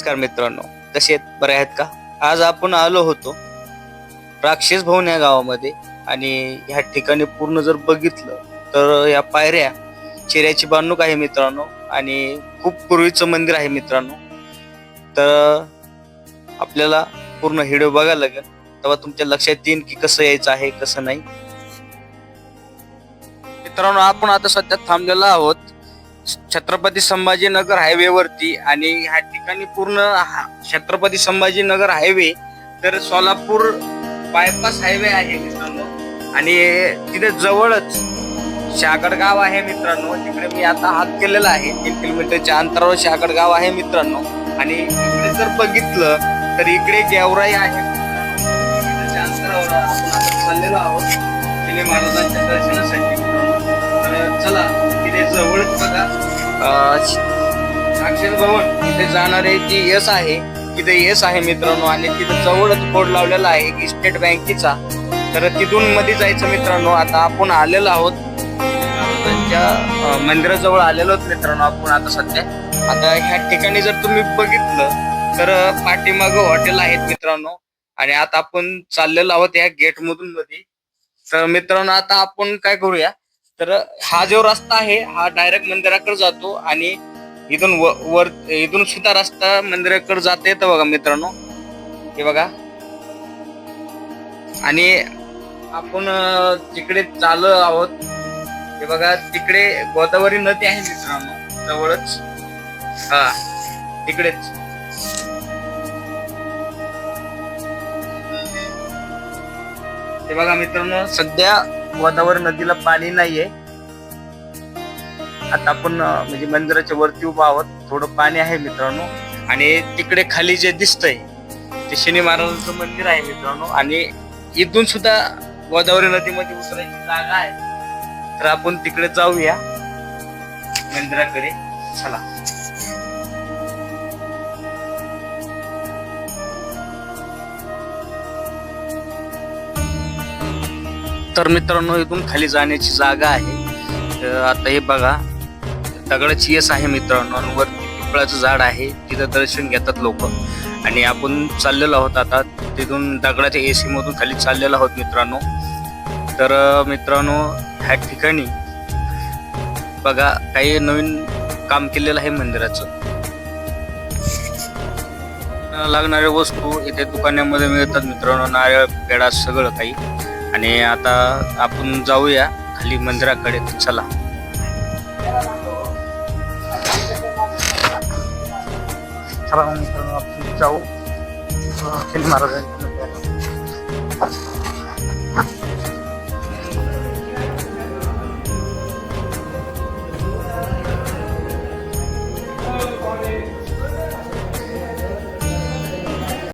नमस्कार मित्रांनो कसे आहेत? बरे आहेत का? आज आपण आलो होतो राक्षस भवन या गावामध्ये आणि ह्या ठिकाणी पूर्ण जर बघितलं तर या पायऱ्या चिऱ्याची बांधणूक आहे मित्रांनो आणि खूप पूर्वीचं मंदिर आहे मित्रांनो. तर आपल्याला पूर्ण व्हिडिओ बघायला लागेल. तेव्हा तुमच्या लक्षात येईल की कसं यायचं आहे कसं नाही. मित्रांनो आपण आता सध्या थांबलेलो आहोत छत्रपती संभाजीनगर हायवेवरती आणि ह्या ठिकाणी पूर्ण हा- छत्रपती संभाजीनगर हायवे तर सोलापूर बायपास हायवे आहे मित्रांनो. आणि तिथे जवळच शागडगाव आहे मित्रांनो. तिकडे मी आता हात केलेला आहे. तीन किलोमीटरच्या अंतरावर शागडगाव आहे मित्रांनो. आणि इकडे जर बघितलं तर इकडे गेवराई आहे. अंतरावर आपण आता चाललेलो आहोत. महाराजांच्या दर्शनासाठी. तिथे जवळच बघा. अं, साक्षर भवन तिथे जाणारे जी आहे तिथे येस आहे मित्रांनो आणि तिथे जवळच बोर्ड लावलेला आहे की स्टेट बँकेचा. तर तिथून मध्ये जायचं मित्रांनो आता आपण आलेलो आहोत. त्यांच्या मंदिराजवळ आलेलो आहोत मित्रांनो आपण आता सध्या. आता ह्या ठिकाणी जर तुम्ही बघितलं तर पाठीमाग हॉटेल आहेत मित्रांनो. आणि आता आपण चाललेलो आहोत या गेट मधून मध्ये. तर मित्रांनो आता आपण काय करूया? तर हा जो रस्ता आहे हा डायरेक्ट मंदिराकडे जातो आणि इथून व- वर इथून सुद्धा रस्ता मंदिराकडे जाता येतं बघा मित्रांनो. हे बघा. आणि आपण जिकडे तिकडे आहोत हे बघा तिकडे गोदावरी नदी आहे मित्रांनो जवळच. हा तिकडेच. हे बघा मित्रांनो सध्या गोदावरी नदीला पाणी नाहीये. आता आपण म्हणजे मंदिराच्या वरती उभा आहोत. थोडं पाणी आहे मित्रांनो. आणि तिकडे खाली जे दिसतंय ते शनी महाराजांचं मंदिर आहे मित्रांनो. आणि इथून सुद्धा गोदावरी नदीमध्ये उतरायची जागा आहे. तर आपण तिकडे जाऊया. मंदिराकडे चला. तर मित्रांनो इथून खाली जाण्याची जागा आहे. तर आता हे बघा दगडाची येस आहे मित्रांनो आणि वरती पिंपळाचं झाड आहे. तिथं दर्शन घेतात लोक. आणि आपण चाललेलो आहोत आता तिथून दगडाच्या एसी मधून खाली चाललेलो आहोत मित्रांनो. तर मित्रांनो ह्या ठिकाणी बघा काही नवीन काम केलेलं आहे मंदिराचं. लागणाऱ्या वस्तू इथे दुकानामध्ये मिळतात मित्रांनो नारळ पेडा सगळं काही. आणि आता आपण जाऊया खाली मंदिराकडे. तर चला चला आपण जाऊ. अं, महाराजांच्या